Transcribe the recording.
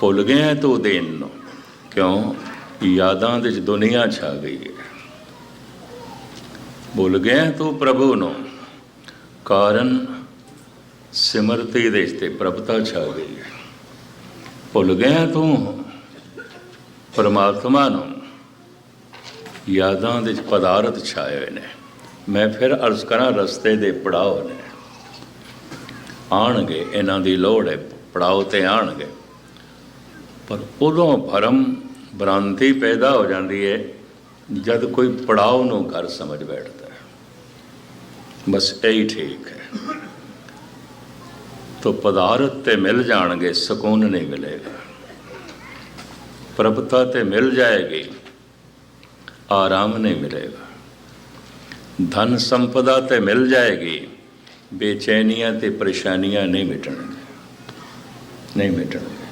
ਭੁੱਲ ਗਿਆ ਤੂੰ ਦੇਣ ਨੂੰ। ਕਿਉਂ? ਯਾਦਾਂ ਵਿੱਚ ਚ ਦੁਨੀਆ ਛਾ ਗਈ ਹੈ। ਭੁੱਲ ਗਿਆ ਤੂੰ ਪ੍ਰਭੂ ਨੂੰ। ਕਾਰਨ ਸਿਮਰਤੀ ਦੇ ਤੇ ਪ੍ਰਭਤਾ ਛਾ ਗਈ ਹੈ। ਭੁੱਲ ਗਿਆ ਤੂੰ ਪਰਮਾਤਮਾ ਨੂੰ। ਯਾਦਾਂ ਦੇ ਪਦਾਰਥ ਛਾਏ ਹੋਏ ਨੇ। ਮੈਂ ਫਿਰ ਅਰਜ਼ ਕਰਾਂ ਰਸਤੇ ਦੇ ਪੜਾਓ ਨੇ। ਆਣਗੇ, ਇਹਨਾਂ ਦੀ ਲੋੜ ਹੈ, ਪੜਾਓ ਤੇ ਆਣਗੇ। ਪਰ ਉਦੋਂ ਭਰਮ ਭ੍ਰਾਂਤੀ ਪੈਦਾ ਹੋ ਜਾਂਦੀ ਹੈ ਜਦ ਕੋਈ ਪੜਾਓ ਨੂੰ ਘਰ ਸਮਝ ਬੈਠਦਾ ਹੈ। ਬਸ ਇਹੀ ਠੀਕ ਹੈ। ਤੋ ਪਦਾਰਥ ਤੇ ਮਿਲ ਜਾਣਗੇ, ਸਕੂਨ ਨਹੀਂ ਮਿਲੇਗਾ। ਪ੍ਰਭਤਾ ਤੇ ਮਿਲ ਜਾਏਗੀ, ਆਰਾਮ ਨਹੀਂ ਮਿਲੇਗਾ। ਧਨ ਸੰਪਦਾ ਤੇ ਮਿਲ ਜਾਏਗੀ, ਬੇਚੈਨੀਆਂ ਤੇ ਪਰੇਸ਼ਾਨੀਆਂ ਨਹੀਂ ਮਿਟਣਗੀਆਂ। ਨਹੀਂ ਮਿਟਣਗੀਆਂ।